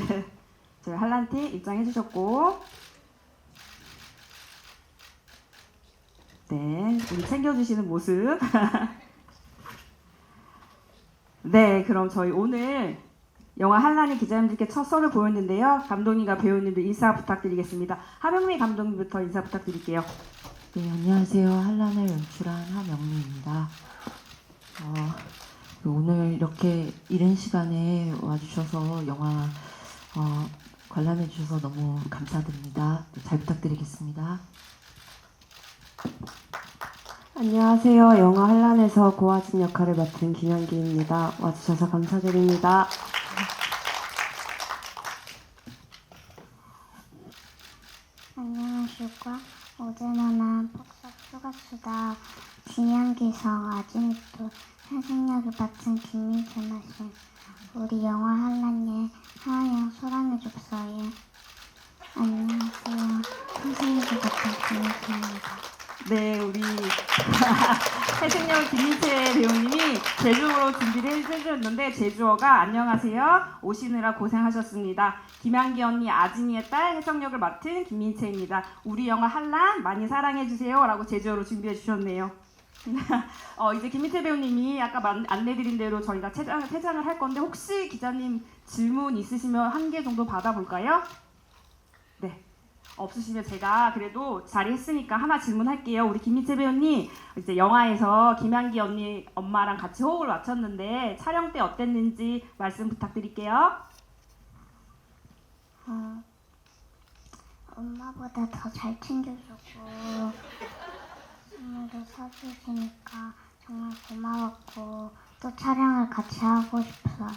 저희 한란티 입장해 주셨고 네, 우리 챙겨주시는 모습. 네, 그럼 저희 오늘 영화 한란이 기자님들께 첫 썰을 보였는데요. 감독님과 배우님들 인사 부탁드리겠습니다. 하명미 감독님부터 인사 부탁드릴게요. 네, 안녕하세요. 한란을 연출한 하명미입니다. 어, 오늘 이렇게 이른 시간에 와주셔서 영화 어, 관람해 주셔서 너무 감사드립니다. 잘 부탁드리겠습니다. 안녕하세요. 영화 한란에서 고아진 역할을 맡은 김현기입니다. 와주셔서 감사드립니다. 안녕하십니까. 어제나나 폭삭 휴가수다 진양기성 아직도 생생력을 맡은 김민채나신 우리 영화 한란예 하양 소랑의 좁사에 안녕하세요. 선생님들 같은 김민채입니다. 네, 우리 해승영 김민채 배우님이 제주어로 준비를 해주셨는데 제주어가 안녕하세요. 오시느라 고생하셨습니다. 김양기 언니 아진이의 딸 해성역을 맡은 김민채입니다. 우리 영화 한란 많이 사랑해주세요 라고 제주어로 준비해 주셨네요. 어, 이제 김민채 배우님이 아까 만- 안내드린 대로 저희가 퇴장, 퇴장을 할 건데 혹시 기자님 질문 있으시면 한 개 정도 받아볼까요? 네. 없으시면 제가 그래도 자리 했으니까 하나 질문할게요. 우리 김민채 배우님 이제 영화에서 김양기 언니 엄마랑 같이 호흡을 맞췄는데 촬영 때 어땠는지 말씀 부탁드릴게요. 어, 엄마보다 더 잘 챙겨주고 선물도 사주시니까 정말 고마웠고 또 촬영을 같이 하고 싶어요.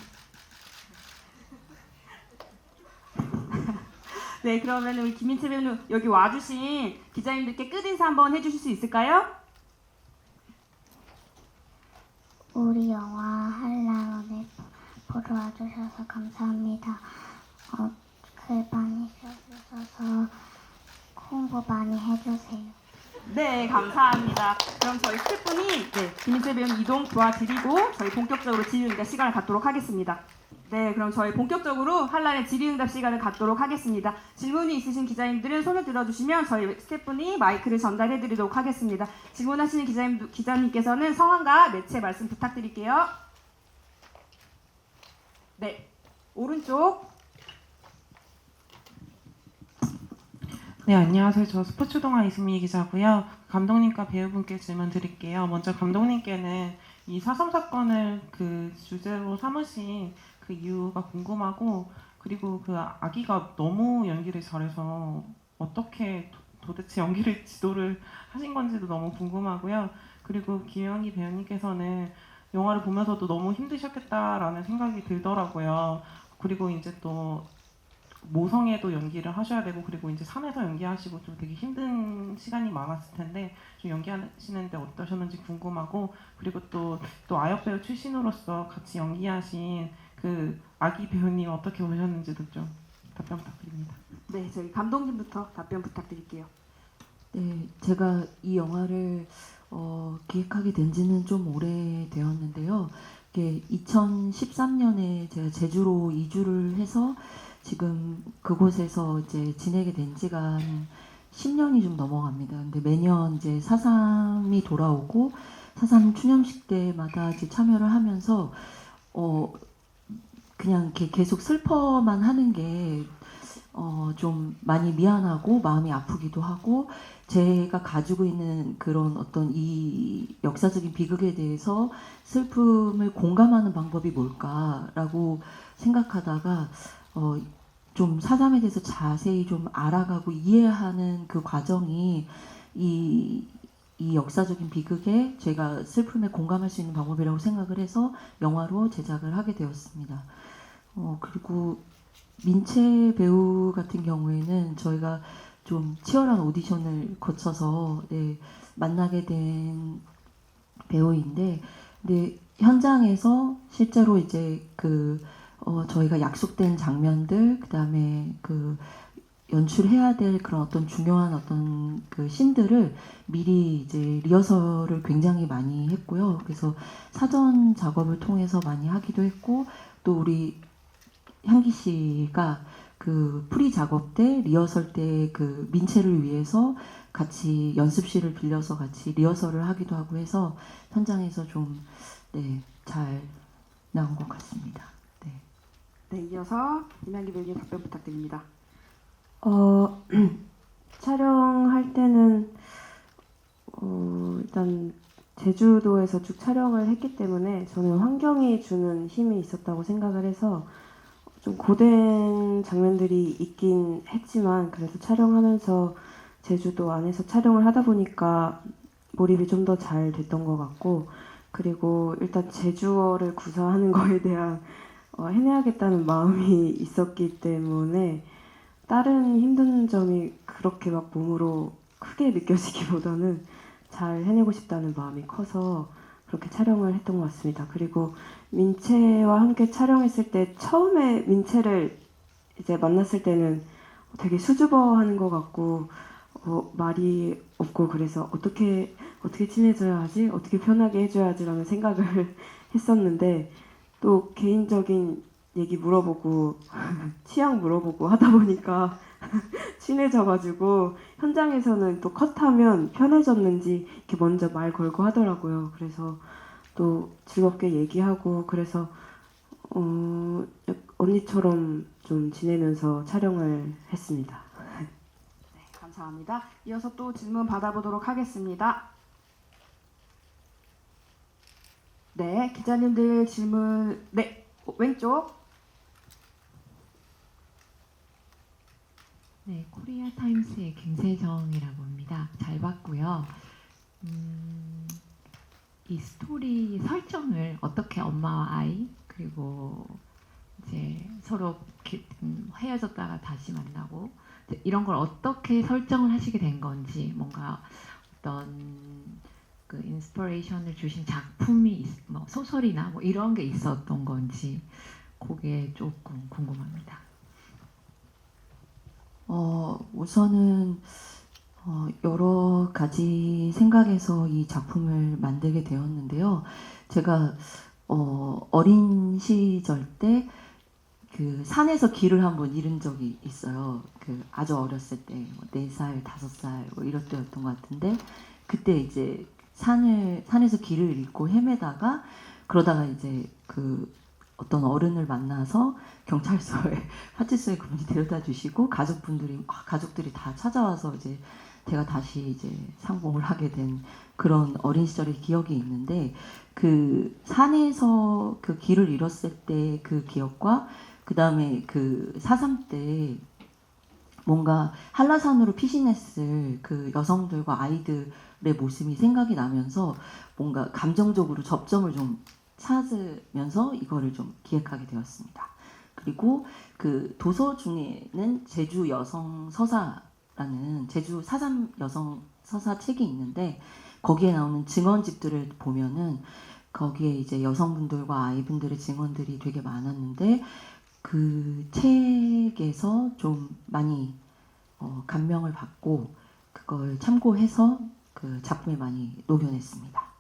네, 그러면 우리 김민채 배우님 여기 와주신 기자님들께 끝 인사 한번 해주실 수 있을까요? 우리 영화 한라원에 보러 와주셔서 감사합니다. 어, 글 많이 써주셔서 홍보 많이 해주세요. 네, 감사합니다. 그럼 저희 스태프분이 네, 김민채 배우님 이동 도와드리고 저희 본격적으로 질의응답 시간을 갖도록 하겠습니다. 네, 그럼 저희 본격적으로 한란의 질의응답 시간을 갖도록 하겠습니다. 질문이 있으신 기자님들은 손을 들어주시면 저희 스태프분이 마이크를 전달해드리도록 하겠습니다. 질문하시는 기자님, 기자님께서는 성함과 매체 말씀 부탁드릴게요. 네, 오른쪽. 네, 안녕하세요. 저 스포츠 동아 이승미 기자고요. 감독님과 배우분께 질문 드릴게요. 먼저 감독님께는 이 사삼 사건을 그 주제로 삼으신 그 이유가 궁금하고 그리고 그 아기가 너무 연기를 잘해서 어떻게 도- 도대체 연기를 지도를 하신 건지도 너무 궁금하고요. 그리고 김영희 배우님께서는 영화를 보면서도 너무 힘드셨겠다라는 생각이 들더라고요. 그리고 이제 또 모성에도 연기를 하셔야 되고 그리고 이제 산에서 연기하시고 좀 되게 힘든 시간이 많았을 텐데 좀 연기하시는데 어떠셨는지 궁금하고 그리고 또 또 아역 배우 출신으로서 같이 연기하신 그 아기 배우님 어떻게 보셨는지도 좀 답변 부탁드립니다. 네, 저희 감독님부터 답변 부탁드릴게요. 네, 제가 이 영화를 어, 기획하게 된 지는 좀 오래 되었는데요. 이게 2013년에 제가 제주로 이주를 해서 지금 그곳에서 이제 지내게 된 지가 한 10년이 좀 넘어갑니다. 근데 매년 이제 사삼이 돌아오고 사삼 추념식 때마다 이제 참여를 하면서 어 그냥 이렇게 계속 슬퍼만 하는 게 어, 좀 많이 미안하고 마음이 아프기도 하고 제가 가지고 있는 그런 어떤 이 역사적인 비극에 대해서 슬픔을 공감하는 방법이 뭘까라고 생각하다가 어, 좀 사담에 대해서 자세히 좀 알아가고 이해하는 그 과정이 이, 이 역사적인 비극에 제가 슬픔에 공감할 수 있는 방법이라고 생각을 해서 영화로 제작을 하게 되었습니다. 어, 그리고 민채 배우 같은 경우에는 저희가 좀 치열한 오디션을 거쳐서 네, 만나게 된 배우인데, 근데 현장에서 실제로 이제 그 어, 저희가 약속된 장면들, 그 다음에 그 연출해야 될 그런 어떤 중요한 어떤 그 신들을 미리 이제 리허설을 굉장히 많이 했고요. 그래서 사전 작업을 통해서 많이 하기도 했고, 또 우리 향기 씨가 그 프리 작업 때 리허설 때 그 민채를 위해서 같이 연습실을 빌려서 같이 리허설을 하기도 하고 해서 현장에서 좀 네, 잘 나온 것 같습니다. 네. 네, 이어서 김양기 배우님 답변 부탁드립니다. 어, 촬영할 때는 어, 일단 제주도에서 쭉 촬영을 했기 때문에 저는 환경이 주는 힘이 있었다고 생각을 해서 좀 고된 장면들이 있긴 했지만 그래도 촬영하면서 제주도 안에서 촬영을 하다 보니까 몰입이 좀 더 잘 됐던 것 같고 그리고 일단 제주어를 구사하는 거에 대한 어, 해내야겠다는 마음이 있었기 때문에 다른 힘든 점이 그렇게 막 몸으로 크게 느껴지기보다는 잘 해내고 싶다는 마음이 커서 그렇게 촬영을 했던 것 같습니다. 그리고 민채와 함께 촬영했을 때 처음에 민채를 이제 만났을 때는 되게 수줍어 하는 것 같고 어, 말이 없고 그래서 어떻게 어떻게 친해져야 하지 어떻게 편하게 해줘야지라는 생각을 했었는데 또 개인적인 얘기 물어보고 취향 물어보고 하다 보니까 친해져가지고 현장에서는 또 컷하면 편해졌는지 이렇게 먼저 말 걸고 하더라고요. 그래서 또 즐겁게 얘기하고 그래서 어, 언니처럼 좀 지내면서 촬영을 했습니다. 네, 감사합니다. 이어서 또 질문 받아보도록 하겠습니다. 네, 기자님들 질문, 네, 어, 왼쪽. 네, 코리아 타임스의 김세정이라고 합니다. 잘 봤고요. 음, 이 스토리 설정을 어떻게 엄마와 아이 그리고 이제 서로 음, 헤어졌다가 다시 만나고 이런 걸 어떻게 설정을 하시게 된 건지 뭔가 어떤 그 인스퍼레이션을 주신 작품이 있- 뭐 소설이나 뭐 이런 게 있었던 건지 그게 조금 궁금합니다. 어, 우선은 어, 여러 가지 생각에서 이 작품을 만들게 되었는데요. 제가 어, 어린 시절 때 그 산에서 길을 한번 잃은 적이 있어요. 그 아주 어렸을 때, 뭐네 살, 다섯 살, 뭐 이럴 때였던 것 같은데, 그때 이제 산을, 산에서 길을 잃고 헤매다가, 그러다가 이제 그 어떤 어른을 만나서 경찰서에 파출소에 그분이 데려다 주시고 가족분들이 아, 가족들이 다 찾아와서 이제 제가 다시 이제 상봉을 하게 된 그런 어린 시절의 기억이 있는데 그 산에서 그 길을 잃었을 때 그 기억과 그 다음에 그 사삼 때 뭔가 한라산으로 피신했을 그 여성들과 아이들의 모습이 생각이 나면서 뭔가 감정적으로 접점을 좀 찾으면서 이거를 좀 기획하게 되었습니다. 그리고 그 도서 중에는 제주 여성 서사라는 제주 사삼 여성 서사 책이 있는데 거기에 나오는 증언집들을 보면은 거기에 이제 여성분들과 아이분들의 증언들이 되게 많았는데 그 책에서 좀 많이 어, 감명을 받고 그걸 참고해서 그 작품에 많이 녹여냈습니다.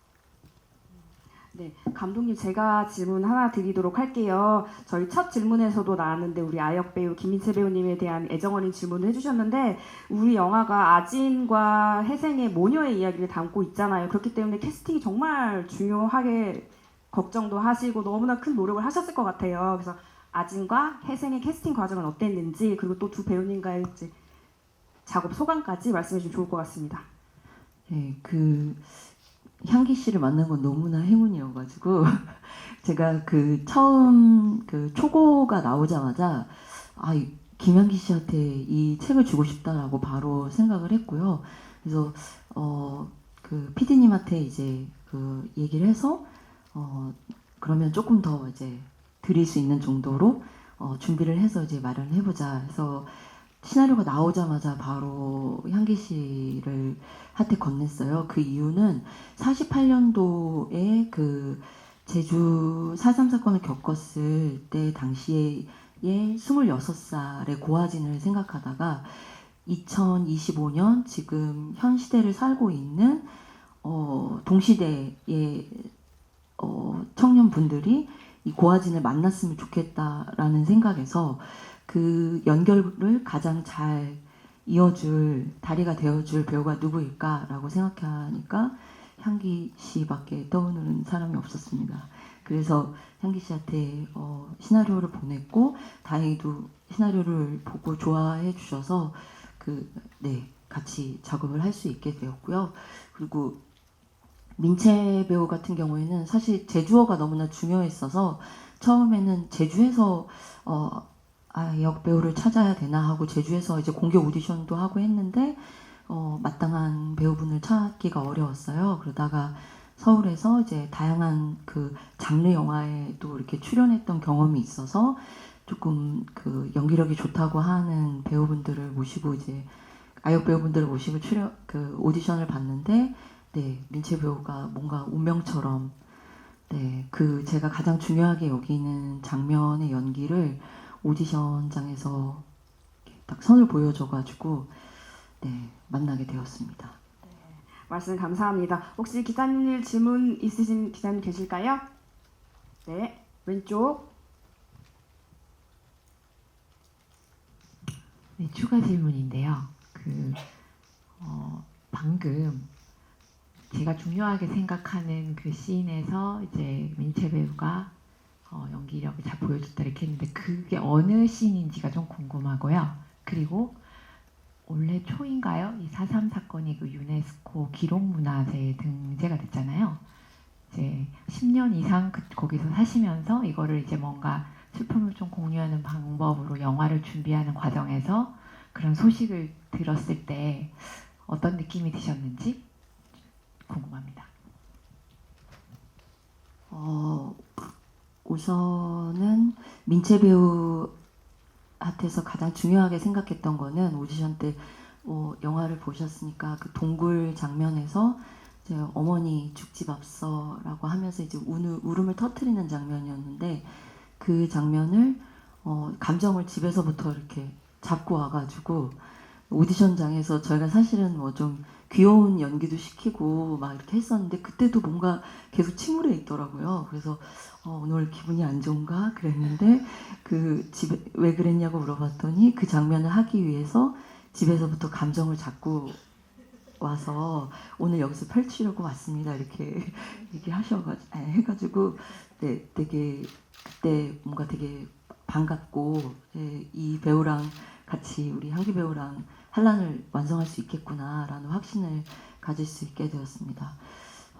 네, 감독님 제가 질문 하나 드리도록 할게요. 저희 첫 질문에서도 나왔는데 우리 아역 배우 김민채 배우님에 대한 애정 어린 질문을 해주셨는데 우리 영화가 아진과 혜생의 모녀의 이야기를 담고 있잖아요. 그렇기 때문에 캐스팅이 정말 중요하게 걱정도 하시고 너무나 큰 노력을 하셨을 것 같아요. 그래서 아진과 혜생의 캐스팅 과정은 어땠는지 그리고 또 두 배우님과의 작업 소감까지 말씀해 주시면 좋을 것 같습니다. 네, 그 향기 씨를 만난 건 너무나 행운이어가지고 제가 그 처음 그 초고가 나오자마자 아 이- 김향기 씨한테 이 책을 주고 싶다라고 바로 생각을 했고요. 그래서 어그 피디님한테 이제 그 얘기를 해서 어 그러면 조금 더 이제 드릴 수 있는 정도로 어 준비를 해서 이제 마련을 해보자 해서 시나리오가 나오자마자 바로 향기 씨를 한테 건넸어요. 그 이유는 48년도에 그 제주 4.3 사건을 겪었을 때 당시에 26살의 고아진을 생각하다가 2025년 지금 현 시대를 살고 있는 어, 동시대의 어, 청년분들이 이 고아진을 만났으면 좋겠다라는 생각에서 그 연결을 가장 잘 이어줄 다리가 되어줄 배우가 누구일까라고 생각하니까 향기 씨밖에 떠오르는 사람이 없었습니다. 그래서 향기 씨한테 어, 시나리오를 보냈고 다행히도 시나리오를 보고 좋아해 주셔서 그 네 같이 작업을 할 수 있게 되었고요. 그리고 민채 배우 같은 경우에는 사실 제주어가 너무나 중요했어서 처음에는 제주에서 어, 아, 역 배우를 찾아야 되나 하고 제주에서 이제 공개 오디션도 하고 했는데 어, 마땅한 배우분을 찾기가 어려웠어요. 그러다가 서울에서 이제 다양한 그 장르 영화에 또 이렇게 출연했던 경험이 있어서 조금 그 연기력이 좋다고 하는 배우분들을 모시고 이제 아역 배우분들을 모시고 출연 그 오디션을 봤는데 네 민채 배우가 뭔가 운명처럼 네 그 제가 가장 중요하게 여기는 장면의 연기를 오디션장에서 딱 선을 보여줘가지고 네 만나게 되었습니다. 말씀 감사합니다. 혹시 기자님 질문 있으신 기자님 계실까요? 네, 왼쪽. 네, 추가 질문인데요. 그 어, 방금 제가 중요하게 생각하는 그 씬에서 이제 민채 배우가 어, 연기력을 잘 보여줬다 이렇게 했는데 그게 어느 씬인지가 좀 궁금하고요. 그리고 올해 초인가요? 이 4.3 사건이 그 유네스코 기록문화재에 등재가 됐잖아요. 이제 10년 이상 그, 거기서 사시면서 이거를 이제 뭔가 슬픔을 좀 공유하는 방법으로 영화를 준비하는 과정에서 그런 소식을 들었을 때 어떤 느낌이 드셨는지 궁금합니다. 어, 우선은 민채 배우한테서 가장 중요하게 생각했던 거는 오디션 때 어, 영화를 보셨으니까 그 동굴 장면에서 이제 어머니 죽집 앞서라고 하면서 이제 우는, 울음을 터트리는 장면이었는데 그 장면을 어, 감정을 집에서부터 이렇게 잡고 와가지고 오디션장에서 저희가 사실은 뭐좀 귀여운 연기도 시키고 막 이렇게 했었는데 그때도 뭔가 계속 침울해 있더라고요. 그래서 어, 오늘 기분이 안 좋은가 그랬는데 그 집에 왜 그랬냐고 물어봤더니 그 장면을 하기 위해서 집에서부터 감정을 잡고 와서 오늘 여기서 펼치려고 왔습니다. 이렇게 얘기하셔가지고 아, 해가지고 네, 되게 그때 뭔가 되게 반갑고 예, 이 배우랑 같이 우리 향기 배우랑 한란을 완성할 수 있겠구나라는 확신을 가질 수 있게 되었습니다.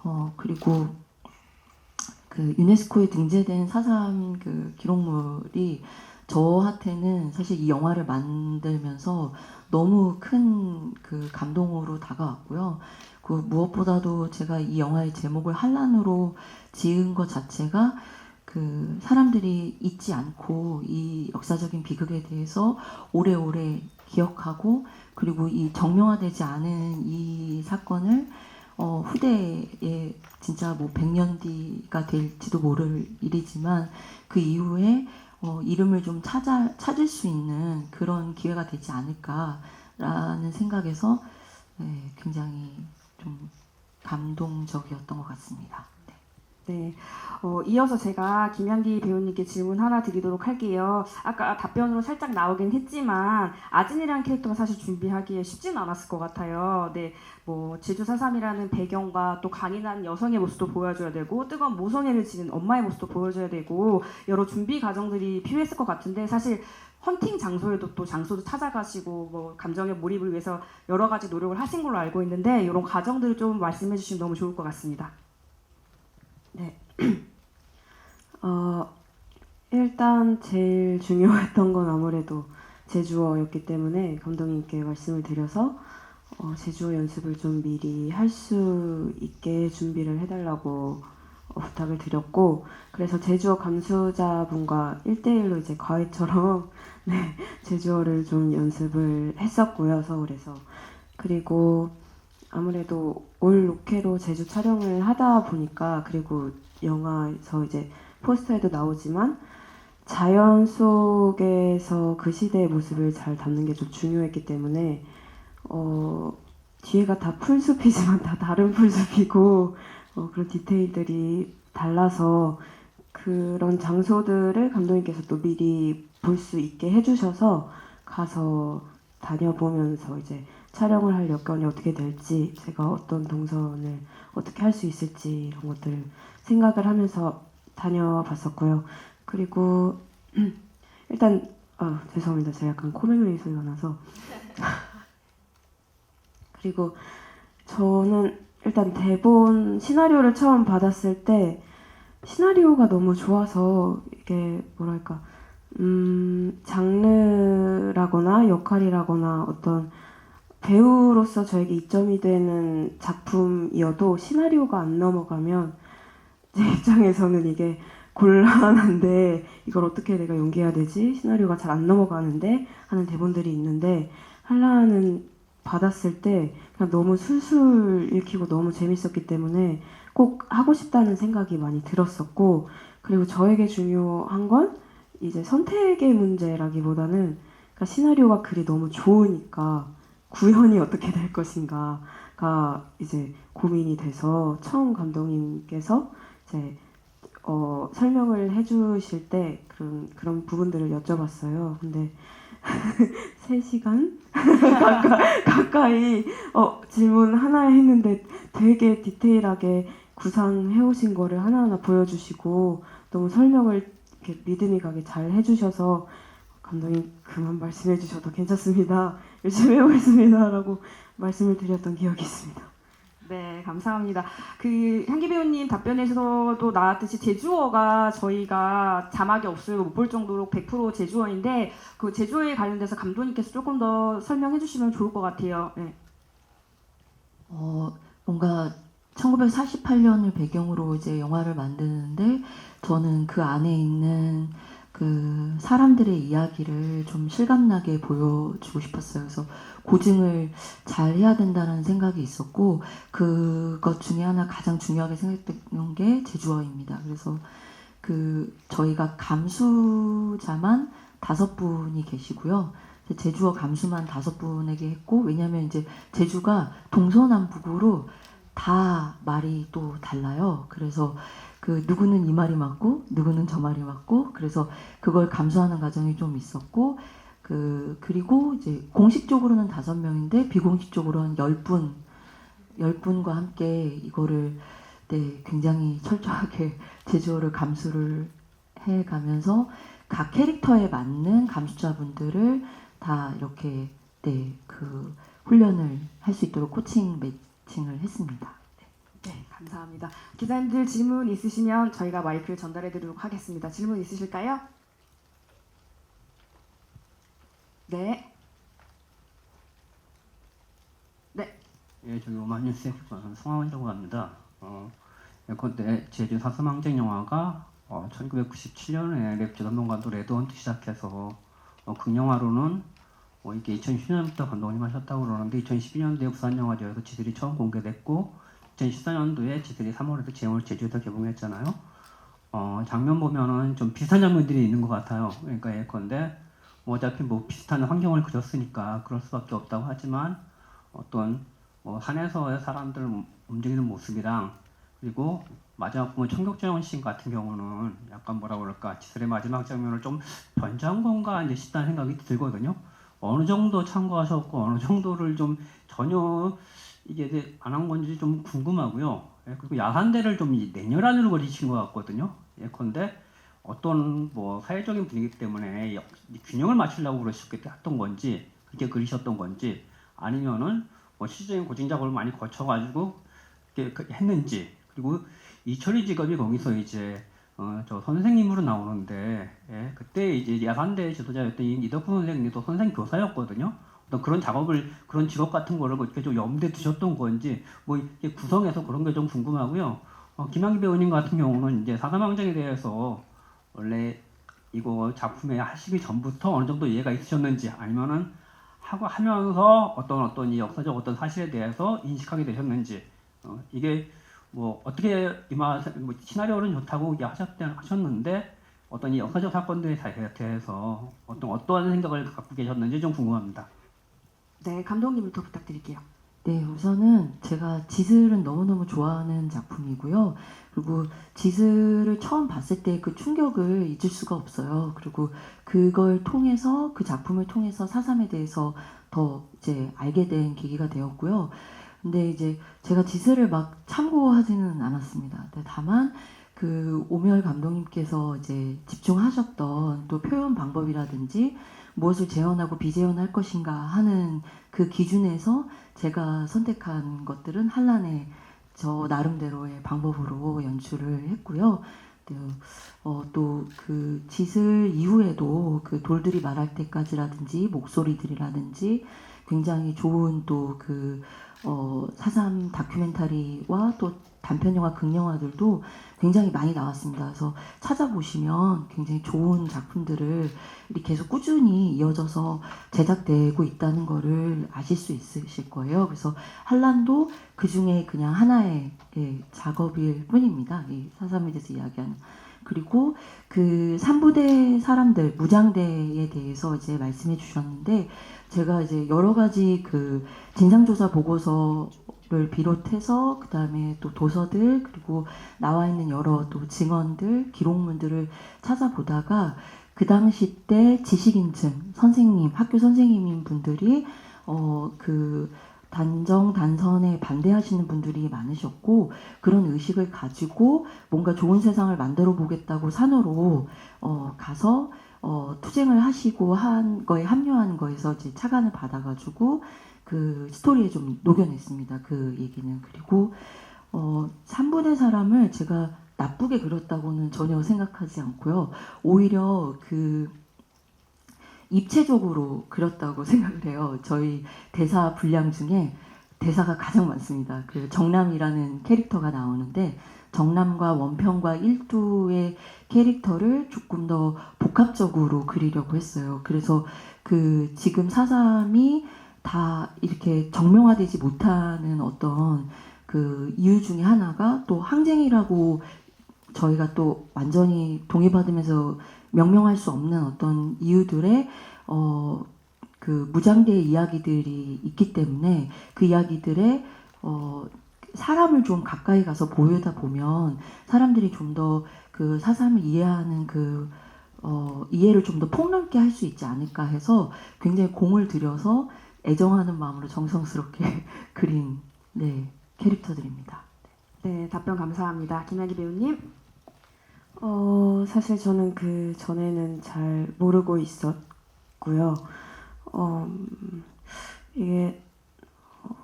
어, 그리고 그 유네스코에 등재된 사삼 그 기록물이 저한테는 사실 이 영화를 만들면서 너무 큰 그 감동으로 다가왔고요. 그 무엇보다도 제가 이 영화의 제목을 한란으로 지은 것 자체가 그 사람들이 잊지 않고 이 역사적인 비극에 대해서 오래오래 기억하고 그리고 이 정명화되지 않은 이 사건을 어, 후대에 진짜 뭐 100년 뒤가 될지도 모를 일이지만 그 이후에 어, 이름을 좀 찾아, 찾을 수 있는 그런 기회가 되지 않을까라는 생각에서 네, 굉장히 좀 감동적이었던 것 같습니다. 네. 네, 어, 이어서 제가 김양기 배우님께 질문 하나 드리도록 할게요. 아까 답변으로 살짝 나오긴 했지만 아진이라는 캐릭터가 사실 준비하기에 쉽지는 않았을 것 같아요. 네, 뭐 제주 사삼이라는 배경과 또 강인한 여성의 모습도 보여줘야 되고 뜨거운 모성애를 지닌 엄마의 모습도 보여줘야 되고 여러 준비 과정들이 필요했을 것 같은데 사실 헌팅 장소에도 또 장소도 찾아가시고 뭐 감정의 몰입을 위해서 여러 가지 노력을 하신 걸로 알고 있는데 이런 과정들을 좀 말씀해 주시면 너무 좋을 것 같습니다. 어, 일단 제일 중요했던 건 아무래도 제주어였기 때문에 감독님께 말씀을 드려서 어, 제주어 연습을 좀 미리 할 수 있게 준비를 해달라고 어, 부탁을 드렸고 그래서 제주어 감수자분과 1대1로 이제 과외처럼 네, 제주어를 좀 연습을 했었고요 서울에서. 그리고 아무래도 올 로케로 제주 촬영을 하다 보니까 그리고 영화에서 이제 포스터에도 나오지만 자연 속에서 그 시대의 모습을 잘 담는 게 좀 중요했기 때문에 어, 뒤에가 다 풀숲이지만 다 다른 풀숲이고 어, 그런 디테일들이 달라서 그런 장소들을 감독님께서 또 미리 볼 수 있게 해주셔서 가서 다녀보면서 이제 촬영을 할 여건이 어떻게 될지 제가 어떤 동선을 어떻게 할 수 있을지 이런 것들을 생각을 하면서 다녀봤었고요. 그리고 일단 아 죄송합니다. 제가 약간 코맹맹이 소리가 나서 그리고 저는 일단 대본 시나리오를 처음 받았을 때 시나리오가 너무 좋아서 이게 뭐랄까 음 장르라거나 역할이라거나 어떤 배우로서 저에게 이점이 되는 작품이어도 시나리오가 안 넘어가면 제 입장에서는 이게 곤란한데 이걸 어떻게 내가 연기해야 되지? 시나리오가 잘 안 넘어가는데? 하는 대본들이 있는데 한라는 받았을 때 그냥 너무 술술 읽히고 너무 재밌었기 때문에 꼭 하고 싶다는 생각이 많이 들었었고 그리고 저에게 중요한 건 이제 선택의 문제라기보다는 그러니까 시나리오가 글이 너무 좋으니까 구현이 어떻게 될 것인가가 이제 고민이 돼서 처음 감독님께서 이제 어, 설명을 해주실 때 그런 그런 부분들을 여쭤봤어요. 근데 3시간 가까, 가까 이 어, 질문 하나 했는데 되게 디테일하게 구상해 오신 거를 하나하나 보여주시고 너무 설명을 이렇게 믿음이 가게 잘 해주셔서 감독님 그만 말씀해 주셔도 괜찮습니다. 열심히 해보겠습니다라고 말씀을 드렸던 기억이 있습니다. 네, 감사합니다. 그 향기 배우님 답변에서도 나왔듯이 제주어가 저희가 자막이 없어요 못볼 정도로 100% 제주어인데 그 제주어에 관련돼서 감독님께서 조금 더 설명해 주시면 좋을 것 같아요. 네. 어, 뭔가 1948년을 배경으로 이제 영화를 만드는데 저는 그 안에 있는 그 사람들의 이야기를 좀 실감나게 보여주고 싶었어요. 그래서 고증을 잘 해야 된다는 생각이 있었고 그것 중에 하나 가장 중요하게 생각했던 게 제주어입니다. 그래서 그 저희가 감수자만 다섯 분이 계시고요. 제주어 감수만 다섯 분에게 했고 왜냐하면 이제 제주가 동서남북으로 다 말이 또 달라요. 그래서 그 누구는 이 말이 맞고 누구는 저 말이 맞고 그래서 그걸 감수하는 과정이 좀 있었고 그 그리고 이제 공식적으로는 다섯 명인데 비공식적으로는 열 분, 열 분과 함께 이거를 네 굉장히 철저하게 제주어를 감수를 해 가면서 각 캐릭터에 맞는 감수자분들을 다 이렇게 네 그 훈련을 할 수 있도록 코칭 매칭을 했습니다. 네, 감사합니다. 기자님들 질문 있으시면 저희가 마이크를 전달해 드리도록 하겠습니다. 질문 있으실까요? 네. 예, 저기 오마뉴스의 송하원이라고 합니다. 어, 예컨대 제주 사슴항쟁 영화가 어, 1997년에 랩지 감독관도 레드헌트 시작해서 어, 그 영화로는 어, 이게 2010년부터 감독님 하셨다고 그러는데 2012년도에 부산영화제에서 지들이 처음 공개됐고 2014년도에 지들이 3월에도 제목을 제주에서 개봉했잖아요. 어, 장면 보면은 좀 비슷한 장면들이 있는 것 같아요. 그러니까 예컨대 뭐 어차피 뭐 비슷한 환경을 그렸으니까 그럴 수밖에 없다고 하지만 어떤 뭐 산에서의 사람들 움직이는 모습이랑 그리고 마지막 보면 청격정원 씬 같은 경우는 약간 뭐라 그럴까 지슬의 마지막 장면을 좀 변주한 건가 이제 싶다는 생각이 들거든요. 어느 정도 참고하셨고 어느 정도를 좀 전혀 이게 안 한 건지 좀 궁금하고요. 예, 그리고 야한대를 좀 내년안으로 그리신 것 같거든요. 예컨대 어떤 뭐 사회적인 분위기 때문에 역- 균형을 맞추려고 그러셨던 건지 그렇게 그리셨던 건지 아니면은 뭐 실질적인 고증 작업을 많이 거쳐가지고 이렇게 그- 했는지 그리고 이철희 직업이 거기서 이제 어, 저 선생님으로 나오는데 예, 그때 이제 야간대 지도자였던 이 이덕훈 선생님도 선생 교사였거든요. 어떤 그런 작업을 그런 직업 같은 거를 이렇게 좀 염두에 두셨던 건지 뭐 이렇게 구성해서 그런 게 좀 궁금하고요. 어, 김한기 배우님 같은 경우는 이제 사담항쟁에 대해서 원래 이거 작품에 하시기 전부터 어느 정도 이해가 있으셨는지 아니면은 하고 하면서 어떤 어떤 이 역사적 어떤 사실에 대해서 인식하게 되셨는지 어, 이게 뭐 어떻게 이마 뭐 시나리오는 좋다고 얘기하셨 하셨는데 어떤 이 역사적 사건들에 대- 대해서 어떤 어떠한 생각을 갖고 계셨는지 좀 궁금합니다. 네, 감독님부터 부탁드릴게요. 네, 우선은 제가 지슬은 너무너무 좋아하는 작품이고요. 그리고 지슬을 처음 봤을 때 그 충격을 잊을 수가 없어요. 그리고 그걸 통해서 그 작품을 통해서 사삼에 대해서 더 이제 알게 된 계기가 되었고요. 근데 이제 제가 지슬을 막 참고하지는 않았습니다. 다만 그 오멸 감독님께서 이제 집중하셨던 또 표현 방법이라든지 무엇을 재현하고 비재현할 것인가 하는 그 기준에서 제가 선택한 것들은 한란의 저 나름대로의 방법으로 연출을 했고요. 어, 또그 짓을 이후에도 그 돌들이 말할 때까지라든지 목소리들이라든지 굉장히 좋은 또그 어, 사삼 다큐멘터리와 또 단편 영화, 극영화들도 굉장히 많이 나왔습니다. 그래서 찾아보시면 굉장히 좋은 작품들을 이렇게 계속 꾸준히 이어져서 제작되고 있다는 거를 아실 수 있으실 거예요. 그래서 한란도 그 중에 그냥 하나의 예, 작업일 뿐입니다. 이 사삼에 대해서 이야기하는. 그리고 그 삼부대 사람들 무장대에 대해서 이제 말씀해 주셨는데 제가 이제 여러 가지 그 진상조사 보고서 를 비롯해서 그 다음에 또 도서들 그리고 나와 있는 여러 또 증언들 기록문들을 찾아보다가 그 당시 때 지식인층 선생님 학교 선생님인 분들이 어 그 단정 단선에 반대하시는 분들이 많으셨고 그런 의식을 가지고 뭔가 좋은 세상을 만들어 보겠다고 산으로 어 가서 어 투쟁을 하시고 한 거에 합류하는 거에서 이제 차관을 받아가지고 그 스토리에 좀 녹여냈습니다. 그 얘기는 그리고 어 3분의 사람을 제가 나쁘게 그렸다고는 전혀 생각하지 않고요. 오히려 그 입체적으로 그렸다고 생각을 해요. 저희 대사 분량 중에 대사가 가장 많습니다. 그 정남이라는 캐릭터가 나오는데 정남과 원평과 일두의 캐릭터를 조금 더 복합적으로 그리려고 했어요. 그래서 그 지금 사삼이 다 이렇게 정명화되지 못하는 어떤 그 이유 중에 하나가 또 항쟁이라고 저희가 또 완전히 동의받으면서 명명할 수 없는 어떤 이유들의 어, 그 무장대의 이야기들이 있기 때문에 그 이야기들의 어, 사람을 좀 가까이 가서 보여다 보면 사람들이 좀 더 그 사삼을 이해하는 그 어, 이해를 좀 더 폭넓게 할 수 있지 않을까 해서 굉장히 공을 들여서 애정하는 마음으로 정성스럽게 그린 네, 캐릭터들입니다. 네, 답변 감사합니다. 김학기 배우님. 어, 사실 저는 그 전에는 잘 모르고 있었고요. 어, 음, 이게 어,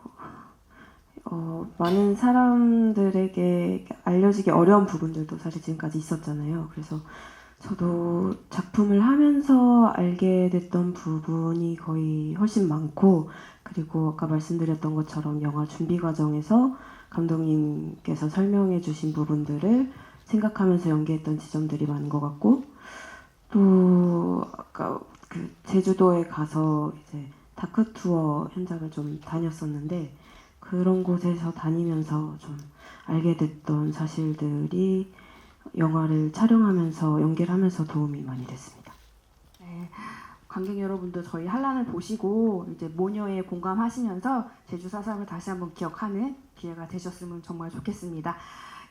어, 많은 사람들에게 알려지기 어려운 부분들도 사실 지금까지 있었잖아요. 그래서 저도 작품을 하면서 알게 됐던 부분이 거의 훨씬 많고, 그리고 아까 말씀드렸던 것처럼 영화 준비 과정에서 감독님께서 설명해 주신 부분들을 생각하면서 연기했던 지점들이 많은 것 같고 또 아까 그 제주도에 가서 이제 다크 투어 현장을 좀 다녔었는데 그런 곳에서 다니면서 좀 알게 됐던 사실들이 영화를 촬영하면서 연기를 하면서 도움이 많이 됐습니다. 네, 관객 여러분도 저희 한란을 보시고 이제 모녀에 공감하시면서 제주 사삼을 다시 한번 기억하는 기회가 되셨으면 정말 좋겠습니다.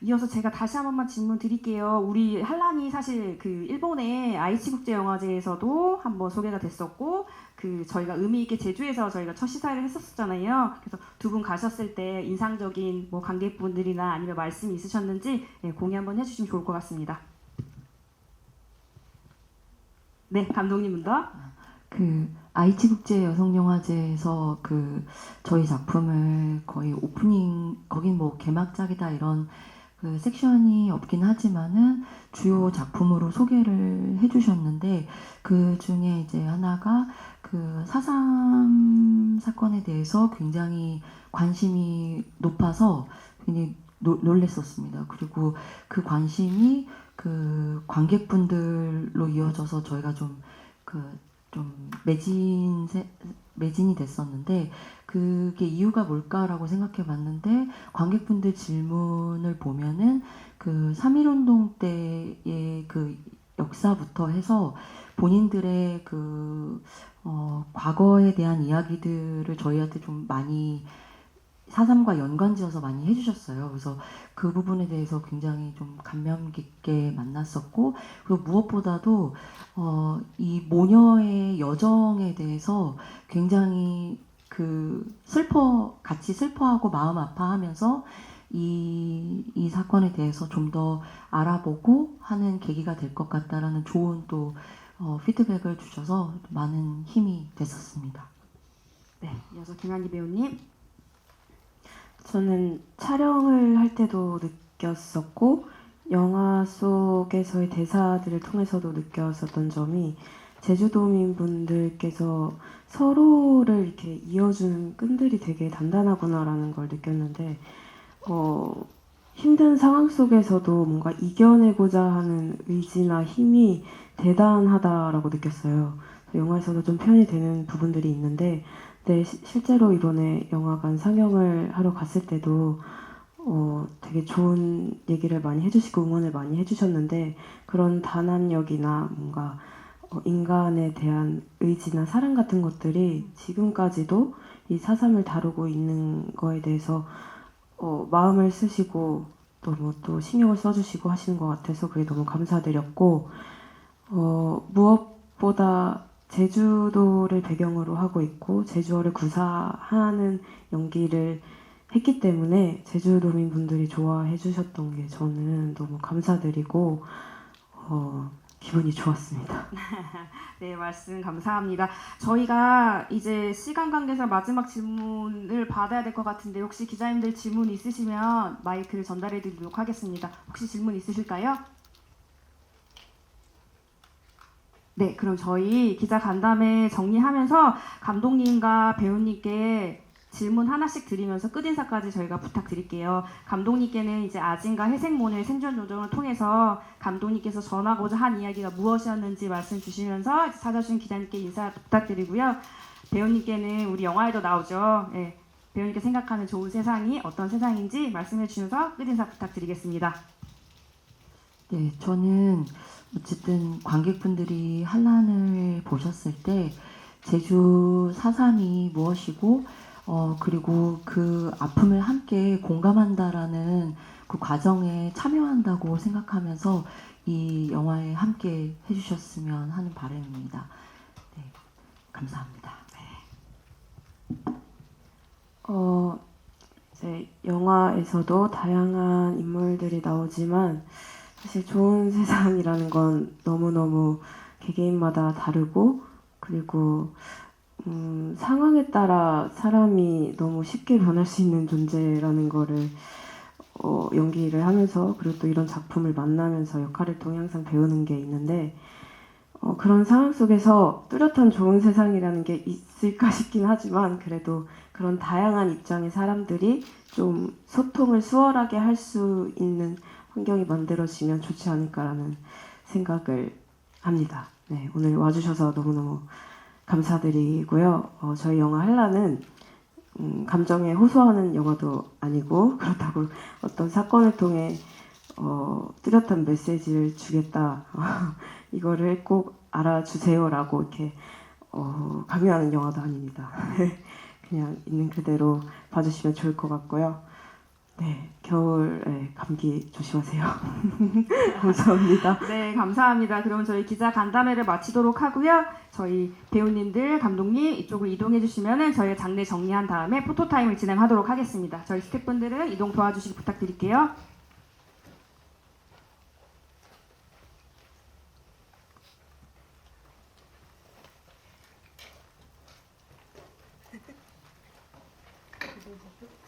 이어서 제가 다시 한 번만 질문 드릴게요. 우리 한란이 사실 그 일본의 아이치 국제 영화제에서도 한번 소개가 됐었고 그 저희가 의미 있게 제주에서 저희가 첫 시사를 했었잖아요. 그래서 두 분 가셨을 때 인상적인 뭐 관객분들이나 아니면 말씀이 있으셨는지 예, 공유 한번 해주시면 좋을 것 같습니다. 네, 감독님 먼저. 그 아이치 국제 여성 영화제에서 그 저희 작품을 거의 오프닝 거긴 뭐 개막작이다 이런 그 섹션이 없긴 하지만은 주요 작품으로 소개를 해주셨는데 그 중에 이제 하나가 그 사삼 사건에 대해서 굉장히 관심이 높아서 굉장히 노, 놀랬었습니다. 그리고 그 관심이 그 관객분들로 이어져서 저희가 좀 그좀 매진 매진이 됐었는데 그게 이유가 뭘까라고 생각해 봤는데 관객분들 질문을 보면은 그 3.1운동 때의 그 역사부터 해서 본인들의 그 어, 과거에 대한 이야기들을 저희한테 좀 많이 사삼과 연관지어서 많이 해주셨어요. 그래서 그 부분에 대해서 굉장히 좀 감명 깊게 만났었고 그리고 무엇보다도 어, 이 모녀의 여정에 대해서 굉장히 그 슬퍼 같이 슬퍼하고 마음 아파하면서 이, 이 사건에 대해서 좀 더 알아보고 하는 계기가 될 것 같다라는 좋은 또 어, 피드백을 주셔서 많은 힘이 됐었습니다. 네, 이어서 김한기 배우님. 저는 촬영을 할 때도 느꼈었고 영화 속에서의 대사들을 통해서도 느꼈었던 점이 제주도민 분들께서 서로를 이렇게 이어주는 끈들이 되게 단단하구나라는 걸 느꼈는데 어, 힘든 상황 속에서도 뭔가 이겨내고자 하는 의지나 힘이 대단하다라고 느꼈어요. 영화에서도 좀 표현이 되는 부분들이 있는데 네, 시- 실제로 이번에 영화관 상영을 하러 갔을 때도 어, 되게 좋은 얘기를 많이 해주시고 응원을 많이 해주셨는데 그런 단합력이나 뭔가 어, 인간에 대한 의지나 사랑 같은 것들이 지금까지도 이 사삼을 다루고 있는 거에 대해서 어, 마음을 쓰시고 너무 또 신경을 써주시고 하시는 것 같아서 그게 너무 감사드렸고 어, 무엇보다 제주도를 배경으로 하고 있고 제주어를 구사하는 연기를 했기 때문에 제주도민 분들이 좋아해 주셨던 게 저는 너무 감사드리고 어, 기분이 좋았습니다. 네, 말씀 감사합니다. 저희가 이제 시간 관계상 마지막 질문을 받아야 될 것 같은데 혹시 기자님들 질문 있으시면 마이크를 전달해 드리도록 하겠습니다. 혹시 질문 있으실까요? 네, 그럼 저희 기자 간담회 정리하면서 감독님과 배우님께 질문 하나씩 드리면서 끝인사까지 저희가 부탁드릴게요. 감독님께는 이제 아진과 회색몬의 생존 요정을 통해서 감독님께서 전하고자 한 이야기가 무엇이었는지 말씀 주시면서 찾아주신 기자님께 인사 부탁드리고요. 배우님께는 우리 영화에도 나오죠. 예, 배우님께 생각하는 좋은 세상이 어떤 세상인지 말씀해 주셔서 끝인사 부탁드리겠습니다. 네, 저는 어쨌든 관객분들이 한란을 보셨을 때 제주 사삼이 무엇이고 어 그리고 그 아픔을 함께 공감한다라는 그 과정에 참여한다고 생각하면서 이 영화에 함께 해주셨으면 하는 바람입니다. 네, 감사합니다. 어, 이제 영화에서도 다양한 인물들이 나오지만 사실 좋은 세상이라는 건 너무너무 개개인마다 다르고 그리고 음, 상황에 따라 사람이 너무 쉽게 변할 수 있는 존재라는 거를 어, 연기를 하면서 그리고 또 이런 작품을 만나면서 역할을 통해 항상 배우는 게 있는데 어, 그런 상황 속에서 뚜렷한 좋은 세상이라는 게 있을까 싶긴 하지만 그래도 그런 다양한 입장의 사람들이 좀 소통을 수월하게 할 수 있는 환경이 만들어지면 좋지 않을까라는 생각을 합니다. 네, 오늘 와주셔서 너무너무 감사드리고요. 어, 저희 영화 한라는 음, 감정에 호소하는 영화도 아니고 그렇다고 어떤 사건을 통해 어, 뚜렷한 메시지를 주겠다. 이거를 꼭 알아주세요라고 이렇게 어, 강요하는 영화도 아닙니다. 그냥 있는 그대로 봐주시면 좋을 것 같고요. 네, 겨울에 감기 조심하세요. 감사합니다. 네, 감사합니다. 그럼 저희 기자 간담회를 마치도록 하고요. 저희 배우님들, 감독님 이쪽으로 이동해 주시면은 저희 장례 정리한 다음에 포토타임을 진행하도록 하겠습니다. 저희 스태프분들은 이동 도와주시기 부탁드릴게요.